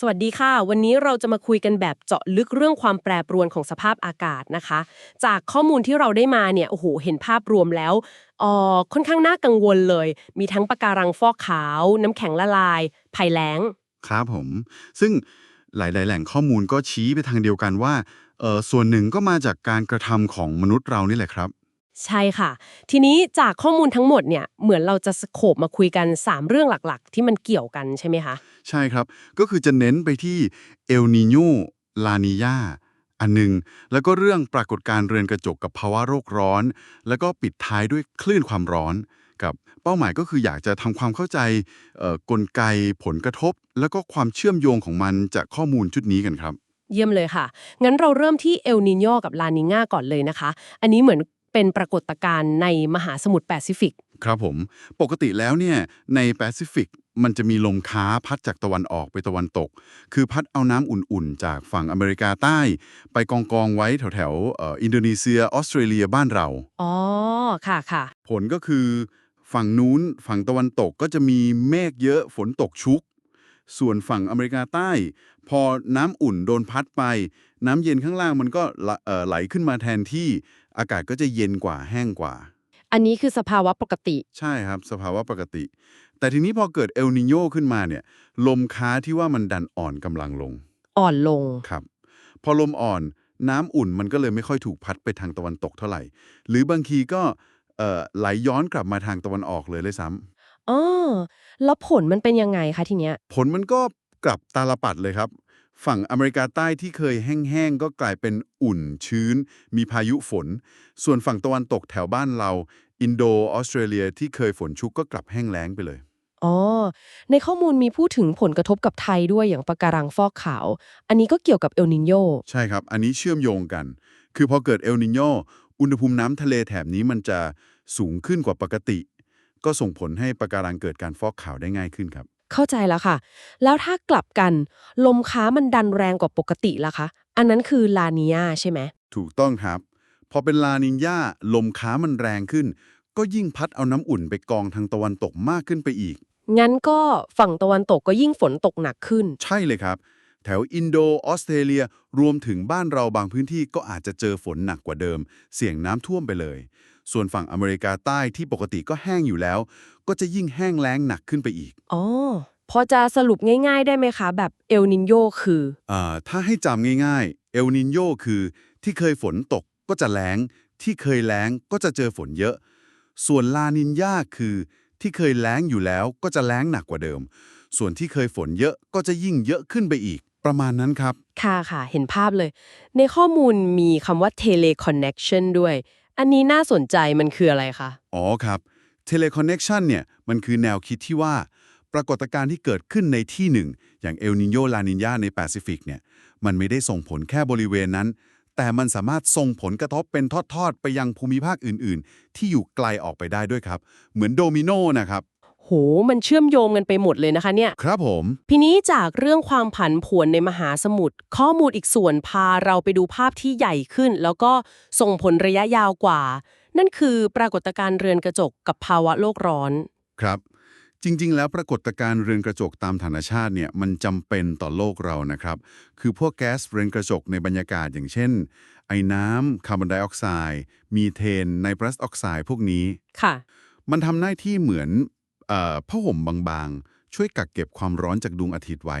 สวัสดีค่ะ วันนี้เราจะมาคุยกันแบบเจาะลึกเรื่องความแปรปรวนของสภาพอากาศนะคะ จากข้อมูลที่เราได้มาเนี่ยโอ้โหเห็นภาพรวมแล้วเอ่อค่อนข้างน่ากังวลเลย มีทั้งปะการังฟอกขาว น้ำแข็งละลายภัยแล้ง ครับผม ซึ่งหลายๆ แหล่งข้อมูลก็ชี้ไปทางเดียวกันว่าเออส่วนหนึ่งก็มาจากการกระทำของมนุษย์เรานี่แหละครับ ใช่ค่ะ ทีนี้จากข้อมูลทั้งหมดเนี่ยเหมือนเราจะสโคบมาคุยกัน 3 เรื่องหลักๆ ที่มันเกี่ยวกันใช่ไหมคะ ใช่ครับ ก็คือจะเน้นไปที่เอลนีโยลานียาอันหนึ่งแล้วก็เรื่องปรากฏการณ์เรือนกระจกกับภาวะโรคร้อน แล้วก็ปิดท้ายด้วยคลื่นความร้อน กับเป้าหมายก็คืออยากจะทำความเข้าใจเอ่อกลไกผลกระทบ แล้วก็ความเชื่อมโยงของมันจากข้อมูลชุดนี้กันครับ เยี่ยมเลยค่ะ งั้นเราเริ่มที่เอลนิโยกับลานิง่าก่อนเลยนะคะ อันนี้เหมือนเป็นปรากฏการณ์ในมหาสมุทรแปซิฟิก ครับผม ปกติแล้วเนี่ยในแปซิฟิก มันจะมีลมค้าพัดจากตะวันออกไปตะวันตก คือพัดเอาน้ำอุ่นๆ จากฝั่งอเมริกาใต้ ไปกองกองๆไว้แถวๆเอ่ออินโดนีเซีย ออสเตรเลียบ้านเรา อ๋อ ค่ะค่ะ ผลก็คือฝั่งนู้นฝั่งตะวันตกก็จะมีเมฆเยอะฝนตกชุก ส่วนฝั่งอเมริกาใต้ พอน้ำอุ่นโดนพัดไป น้ำเย็นข้างล่างมันก็ละเอ่อไหลขึ้นมาแทนที่อากาศก็จะเย็นกว่าแห้งกว่า อันนี้คือสภาวะปกติ ใช่ครับ สภาวะปกติ แต่ทีนี้พอเกิดเอลนิโยขึ้นมาเนี่ย ลมค้าที่ว่ามันดันอ่อนกำลังลง อ่อนลง ครับ พอลมอ่อนน้ำอุ่นมันก็เลยไม่ค่อยถูกพัดไปทางตะวันตกเท่าไหร่ หรือบางทีก็เอ่อไหลย้อนกลับมาทางตะวันออกเลยเลยซ้ำอ๋อแล้วผลมันเป็นยังไงคะทีเนี้ย ผลมันก็กลับตาลปัดเลยครับ ฝั่งอเมริกาใต้ที่เคยแห้งๆ ก็กลายเป็นอุ่นชื้น มีพายุฝน ส่วนฝั่งตะวันตกแถวบ้านเรา อินโดออสเตรเลียที่เคยฝนชุกก็กลับแห้งแล้งไปเลย อ๋อ ในข้อมูลมีพูดถึงผลกระทบกับไทยด้วยอย่างปะการังฟอกขาว อันนี้ก็เกี่ยวกับเอลนิโยใช่ครับ อันนี้เชื่อมโยงกัน คือพอเกิดเอลนิโยอุณหภูมิน้ำทะเลแถบนี้มันจะสูงขึ้นกว่าปกติ ก็ส่งผลให้ปะการังเกิดการฟอกขาวได้ง่ายขึ้นครับ เข้าใจแล้วค่ะ แล้วถ้ากลับกัน ลมค้ามันดันแรงกว่าปกติล่ะคะ อันนั้นคือลานียาใช่ไหม ถูกต้องครับ พอเป็นลานินยาลมค้ามันแรงขึ้น ก็ยิ่งพัดเอาน้ำอุ่นไปกองทางตะวันตกมากขึ้นไปอีก งั้นก็ฝั่งตะวันตกก็ยิ่งฝนตกหนักขึ้น ใช่เลยครับ แถวอินโดออสเตรเลียรวมถึงบ้านเราบางพื้นที่ก็อาจจะเจอฝนหนักกว่าเดิม เสี่ยงน้ำท่วมไปเลย ส่วนฝั่งอเมริกาใต้ที่ปกติก็แห้งอยู่แล้ว ก็จะยิ่งแห้งแล้งหนักขึ้นไปอีก อ๋อ พอจะสรุปง่ายๆได้ไหมคะ แบบเอลนิโยคืออ่าถ้าให้จำง่ายๆ เอลนินโยคือ ที่เคยฝนตกก็จะแล้ง ที่เคยแล้งก็จะเจอฝนเยอะ ส่วนลานินยาคือ ที่เคยแล้งอยู่แล้วก็จะแล้งหนักกว่าเดิม ส่วนที่เคยฝนเยอะก็จะยิ่งเยอะขึ้นไปอีก ประมาณนั้นครับ ค่ะค่ะ เห็นภาพเลย ในข้อมูลมีคำว่า teleconnection ด้วย อันนี้น่าสนใจมันคืออะไรคะ อ๋อครับ Teleconnection เนี่ยมันคือแนวคิดที่ว่า ปรากฏการณ์ที่เกิดขึ้นในที่หนึ่ง อย่างเอลนิโยลานินญาในแปซิฟิกเนี่ยมันไม่ได้ส่งผลแค่บริเวณนั้น แต่มันสามารถส่งผลกระทบเป็นทอดๆ ไปยังภูมิภาคอื่นๆ ที่อยู่ไกลออกไปได้ด้วยครับ เหมือนโดมิโนนะครับ โห มันเชื่อมโยงกันไปหมดเลยนะคะเนี่ย ครับผม ทีนี้จากเรื่องความผันผวนในมหาสมุทรข้อมูลอีกส่วนพาเราไปดูภาพที่ใหญ่ขึ้น แล้วก็ส่งผลระยะยาวกว่า นั่นคือปรากฏการณ์เรือนกระจกกับภาวะโลกร้อน ครับ จริง ๆ แล้วปรากฏการณ์เรือนกระจกตามธรรมชาติเนี่ยมันจำเป็นต่อโลกเรานะครับ คือพวกแก๊สเรือนกระจกในบรรยากาศอย่างเช่น ไอ้น้ำคาร์บอนไดออกไซด์มีเทนไนตรัสออกไซด์พวกนี้ค่ะ มันทำหน้าที่เหมือนเอ่อ ผ้าห่มบางๆ ช่วยกักเก็บความร้อนจากดวงอาทิตย์ไว้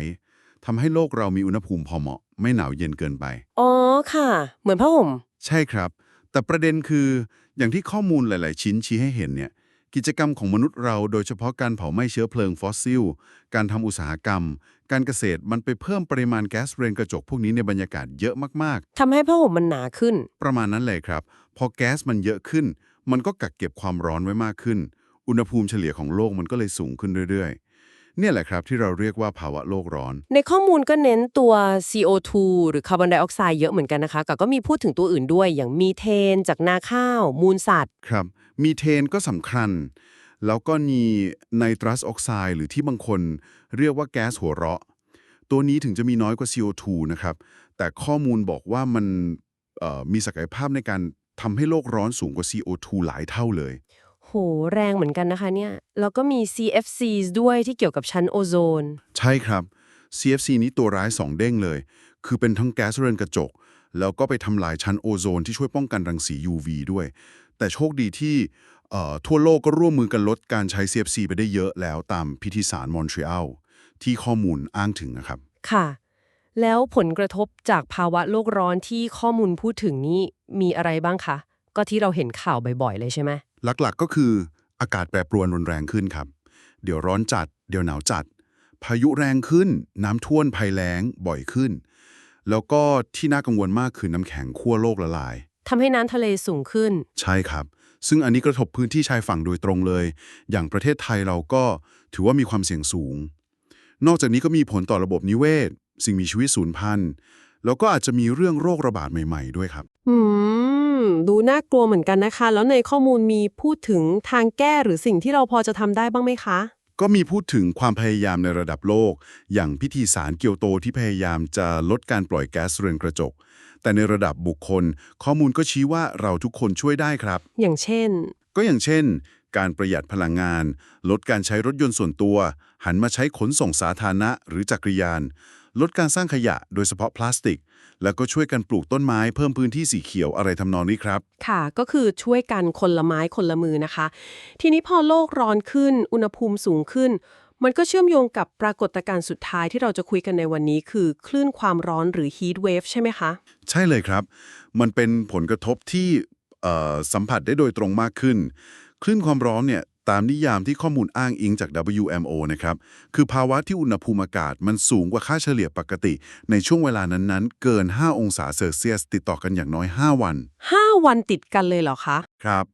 ทำให้โลกเรามีอุณหภูมิพอเหมาะ ไม่หนาวเย็นเกินไป อ๋อค่ะ เหมือนผ้าห่ม ใช่ครับ แต่ประเด็นคืออย่างที่ข้อมูลหลาย ๆ ชิ้นชี้ให้เห็นเนี่ยกิจกรรมของมนุษย์เราโดยเฉพาะการเผาไหม้เชื้อเพลิงฟอสซิล การทำอุตสาหกรรม การเกษตรมันไปเพิ่มปริมาณแก๊สเรือนกระจกพวกนี้ในบรรยากาศเยอะมากทำให้ผ้าห่มมันหนาขึ้นๆประมาณนั้นเลยครับ พอแก๊สมันเยอะขึ้น มันก็กักเก็บความร้อนไว้มากขึ้น อุณหภูมิเฉลี่ยของโลกมันก็เลยสูงขึ้นเรื่อย ๆ เนี่ยแหละครับที่เราเรียกว่าภาวะโลกร้อน ในข้อมูลก็เน้นตัว CO2 หรือคาร์บอนไดออกไซด์เยอะเหมือนกันนะคะแต่ก็มีพูดถึงตัวอื่นด้วย อย่างมีเทน จากนาข้าว มูลสัตว์ ครับ มีเทนก็สำคัญ แล้วก็มีไนตรัสออกไซด์หรือที่บางคนเรียกว่าแก๊สหัวเราะ ตัวนี้ถึงจะมีน้อยกว่า CO2 นะครับ แต่ข้อมูลบอกว่ามันเอ่อมีศักยภาพในการทำให้โลกร้อนสูงกว่า CO2 หลายเท่าเลยโหแรงเหมือนกันนะคะเนี่ย แล้วก็มี CFCs ด้วยที่เกี่ยวกับชั้นโอโซน ใช่ครับ CFC นี้ตัวร้ายสองเด้งเลย คือเป็นทั้งแก๊สเรือนกระจก แล้วก็ไปทำลายชั้นโอโซนที่ช่วยป้องกันรังสี UV ด้วย แต่โชคดีที่เอ่อทั่วโลกก็ร่วมมือกันลดการใช้ CFC ไปได้เยอะแล้วตามพิธีสารมอนทรีออลที่ข้อมูลอ้างถึงนะครับ ค่ะ แล้วผลกระทบจากภาวะโลกร้อนที่ข้อมูลพูดถึงนี้มีอะไรบ้างคะ ก็ที่เราเห็นข่าวบ่อยๆ เลยใช่ไหม หลักๆก็คืออากาศแปรปรวนรุนแรงขึ้นครับ เดี๋ยวร้อนจัด เดี๋ยวหนาวจัด พายุแรงขึ้น น้ำท่วมภัยแล้งบ่อยขึ้น แล้วก็ที่น่ากังวลมากคือน้ำแข็งขั้วโลกละลาย ทำให้น้ำทะเลสูงขึ้น ใช่ครับ ซึ่งอันนี้กระทบพื้นที่ชายฝั่งโดยตรงเลย อย่างประเทศไทยเราก็ถือว่ามีความเสี่ยงสูง นอกจากนี้ก็มีผลต่อระบบนิเวศ สิ่งมีชีวิตสูญพันธุ์ แล้วก็อาจจะมีเรื่องโรคระบาดใหม่ ๆ ด้วยครับ อืม ดูน่ากลัวเหมือนกันนะคะ แล้วในข้อมูลมีพูดถึงทางแก้หรือสิ่งที่เราพอจะทำได้บ้างไหมคะ ก็มีพูดถึงความพยายามในระดับโลก อย่างพิธีสารเกียวโตที่พยายามจะลดการปล่อยแก๊สเรือนกระจก แต่ในระดับบุคคล ข้อมูลก็ชี้ว่าเราทุกคนช่วยได้ครับ อย่างเช่น ก็อย่างเช่น การประหยัดพลังงาน ลดการใช้รถยนต์ส่วนตัว หันมาใช้ขนส่งสาธารณะหรือจักรยาน ลดการสร้างขยะโดยเฉพาะพลาสติก แล้วก็ช่วยกันปลูกต้นไม้เพิ่มพื้นที่สีเขียวอะไรทำนองนี้ครับ ค่ะ ก็คือช่วยกันคนละไม้คนละมือนะคะ ทีนี้พอโลกร้อนขึ้น อุณหภูมิสูงขึ้น มันก็เชื่อมโยงกับปรากฏการณ์สุดท้ายที่เราจะคุยกันในวันนี้ คือคลื่นความร้อนหรือ heat wave ใช่ไหมคะ ใช่เลยครับ มันเป็นผลกระทบที่เอ่อสัมผัสได้โดยตรงมากขึ้น คลื่นความร้อนเนี่ย ตามนิยามที่ข้อมูลอ้างอิงจาก WMO นะครับ คือภาวะที่อุณหภูมิอากาศมันสูงกว่าค่าเฉลี่ยปกติ ในช่วงเวลานั้นๆ เกิน 5 องศาเซลเซียส ติดต่อกันอย่างน้อย 5 วัน 5 วันติดกันเลยเหรอคะ ครับ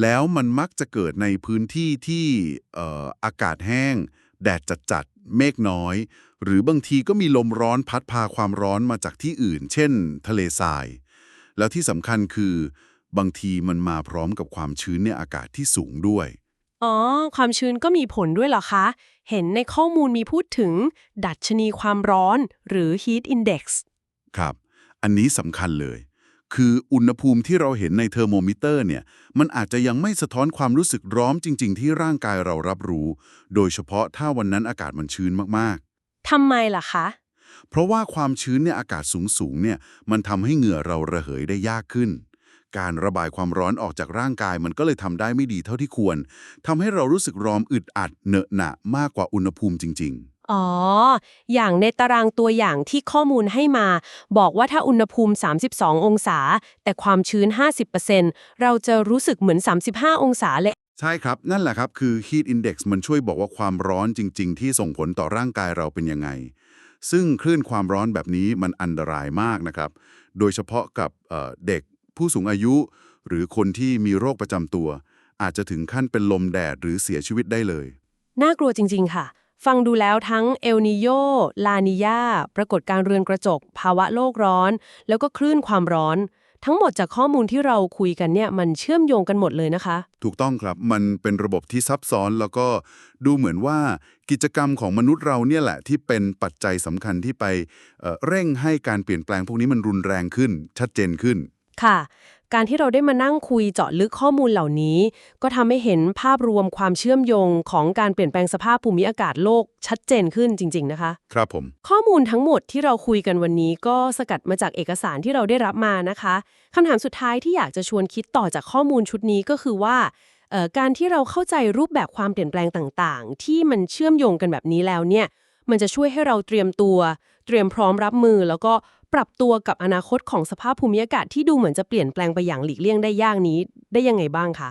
แล้วมันมักจะเกิดในพื้นที่ที่เอ่ออากาศแห้ง แดดจัดๆ เมฆน้อย หรือบางทีก็มีลมร้อนพัดพาความร้อนมาจากที่อื่น เช่น ทะเลทราย แล้วที่สำคัญคือบางทีมันมาพร้อมกับความชื้นในอากาศที่สูงด้วย อ๋อ ความชื้นก็มีผลด้วยเหรอคะ เห็นในข้อมูลมีพูดถึง ดัชนีความร้อนหรือ heat index ครับ อันนี้สำคัญเลย คืออุณหภูมิที่เราเห็นในเทอร์โมมิเตอร์เนี่ย มันอาจจะยังไม่สะท้อนความรู้สึกร้อนจริง ๆ ที่ร่างกายเรารับรู้ โดยเฉพาะถ้าวันนั้นอากาศมันชื้นมากทำไมล่ะคะๆเพราะว่าความชื้นในอากาศสูงๆเนี่ยมันทำให้เหงื่อเราระเหยได้ยากขึ้น การระบายความร้อนออกจากร่างกายมันก็เลยทำได้ไม่ดีเท่าที่ควรทำให้เรารู้สึกร้อนอึดอัดเหนอะหนะมากกว่าอุณหภูมิจริง ๆ อ๋อ อย่างในตารางตัวอย่างที่ข้อมูลให้มา บอกว่าถ้าอุณหภูมิ 32 องศา แต่ความชื้น 50%เราจะรู้สึกเหมือน 35 องศาเลย ใช่ครับ นั่นแหละครับคือ heat index มันช่วยบอกว่าความร้อนจริง ๆ ที่ส่งผลต่อร่างกายเราเป็นยังไง ซึ่งคลื่นความร้อนแบบนี้มันอันตรายมากนะครับ โดยเฉพาะกับเอ่อเด็ก ผู้สูงอายุ หรือคนที่มีโรคประจำตัว อาจจะถึงขั้นเป็นลมแดดหรือเสียชีวิตได้เลย น่ากลัวจริง ๆ ค่ะ ฟังดูแล้วทั้งเอลนิโยลานิยาปรากฏการณ์เรือนกระจก ภาวะโลกร้อน แล้วก็คลื่นความร้อน ทั้งหมดจากข้อมูลที่เราคุยกันเนี่ยมันเชื่อมโยงกันหมดเลยนะคะ ถูกต้องครับมันเป็นระบบที่ซับซ้อนแล้วก็ดูเหมือนว่ากิจกรรมของมนุษย์เราเนี่ยแหละที่เป็นปัจจัยสำคัญที่ไปเอ่อเร่งให้การเปลี่ยนแปลงพวกนี้มันรุนแรงขึ้น ชัดเจนขึ้น ค่ะ การที่เราได้มานั่งคุยเจาะลึกข้อมูลเหล่านี้ ก็ทำให้เห็นภาพรวมความเชื่อมโยงของการเปลี่ยนแปลงสภาพภูมิอากาศโลกชัดเจนขึ้นจริง ๆ นะคะ ครับผม ข้อมูลทั้งหมดที่เราคุยกันวันนี้ก็สกัดมาจากเอกสารที่เราได้รับมานะคะคำถามสุดท้ายที่อยากจะชวนคิดต่อจากข้อมูลชุดนี้ก็คือว่าเอ่อการที่เราเข้าใจรูปแบบความเปลี่ยนแปลงต่าง ๆ ที่มันเชื่อมโยงกันแบบนี้แล้วเนี่ย มันจะช่วยให้เราเตรียมตัว เตรียมพร้อมรับมือ แล้วก็ปรับตัวกับอนาคตของสภาพภูมิอากาศที่ดูเหมือนจะเปลี่ยนแปลงไปอย่างหลีกเลี่ยงได้ยากนี้ได้ยังไงบ้างคะ